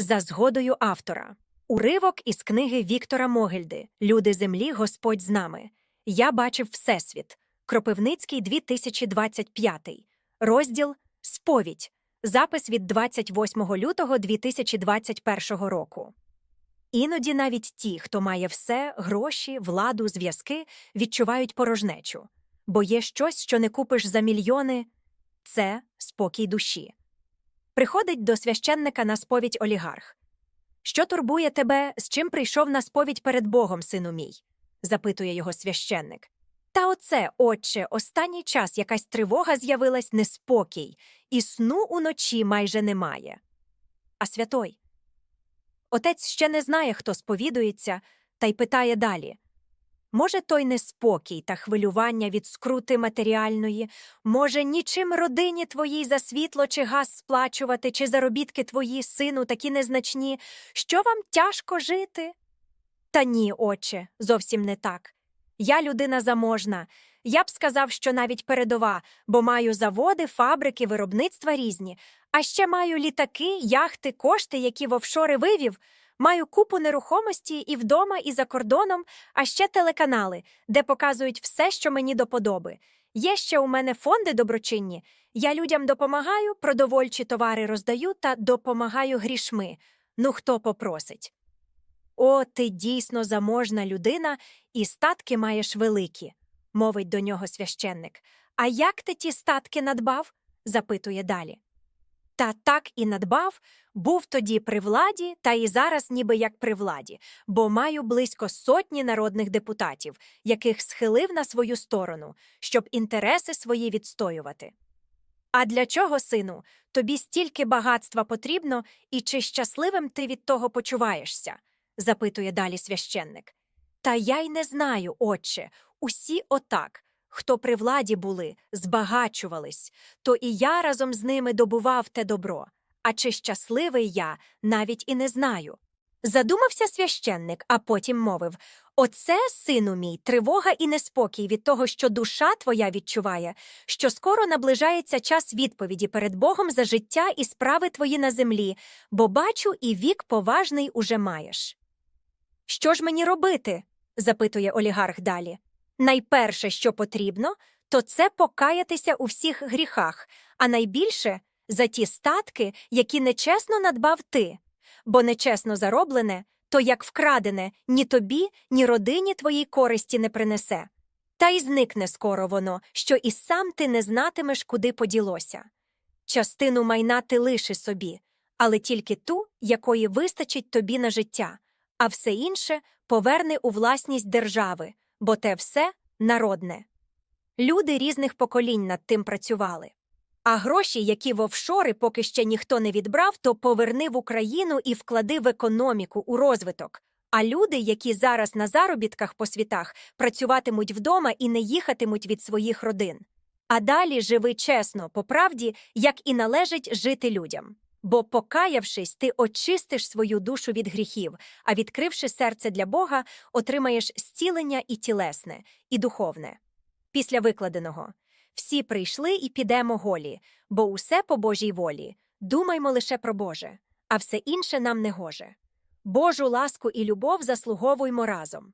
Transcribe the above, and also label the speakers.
Speaker 1: За згодою автора. Уривок із книги Віктора Могильди Люди землі, Господь з нами. Я бачив Всесвіт. Кропивницький 2025. Розділ Сповідь. Запис від 28 лютого 2021 року. Іноді навіть ті, хто має все, гроші, владу, зв'язки, відчувають порожнечу. Бо є щось, що не купиш за мільйони це спокій душі. Приходить до священника на сповідь олігарх. Що турбує тебе, з чим прийшов на сповідь перед Богом, сину мій? запитує його священник. Та оце, отче, останній час якась тривога з'явилась неспокій, і сну уночі майже немає. А святой. Отець ще не знає, хто сповідується, та й питає далі. Може, той неспокій та хвилювання від скрути матеріальної, може, нічим родині твоїй за світло чи газ сплачувати, чи заробітки твої, сину, такі незначні, що вам тяжко жити? Та ні, отче, зовсім не так. Я людина заможна. Я б сказав, що навіть передова, бо маю заводи, фабрики, виробництва різні, а ще маю літаки, яхти, кошти, які в офшори вивів. Маю купу нерухомості і вдома, і за кордоном, а ще телеканали, де показують все, що мені до подоби. Є ще у мене фонди доброчинні. Я людям допомагаю, продовольчі товари роздаю та допомагаю грішми. Ну хто попросить. О, ти дійсно заможна людина, і статки маєш великі, мовить до нього священник. А як ти ті статки надбав? запитує далі. Та так і надбав, був тоді при владі, та і зараз ніби як при владі, бо маю близько сотні народних депутатів, яких схилив на свою сторону, щоб інтереси свої відстоювати. А для чого, сину, тобі стільки багатства потрібно, і чи щасливим ти від того почуваєшся? запитує далі священник. Та я й не знаю, отче, усі отак. Хто при владі були, збагачувались, то і я разом з ними добував те добро. А чи щасливий я, навіть і не знаю. Задумався священник, а потім мовив Оце, сину мій, тривога і неспокій від того, що душа твоя відчуває, що скоро наближається час відповіді перед Богом за життя і справи твої на землі, бо бачу, і вік поважний уже маєш. Що ж мені робити? запитує олігарх далі. Найперше, що потрібно, то це покаятися у всіх гріхах, а найбільше за ті статки, які нечесно надбав ти, бо нечесно зароблене, то як вкрадене, ні тобі, ні родині твоїй користі не принесе. Та й зникне скоро воно, що і сам ти не знатимеш, куди поділося. Частину майна ти лиши собі, але тільки ту, якої вистачить тобі на життя, а все інше поверни у власність держави, бо те все народне. Люди різних поколінь над тим працювали. А гроші, які в офшори поки ще ніхто не відбрав, то поверни в Україну і вклади в економіку, у розвиток. А люди, які зараз на заробітках по світах, працюватимуть вдома і не їхатимуть від своїх родин. А далі живи чесно, по правді, як і належить жити людям. Бо, покаявшись, ти очистиш свою душу від гріхів, а відкривши серце для Бога, отримаєш зцілення і тілесне, і духовне. Після викладеного всі прийшли і підемо голі, бо усе по Божій волі. Думаймо лише про Боже, а все інше нам не гоже. Божу ласку і любов заслуговуймо разом.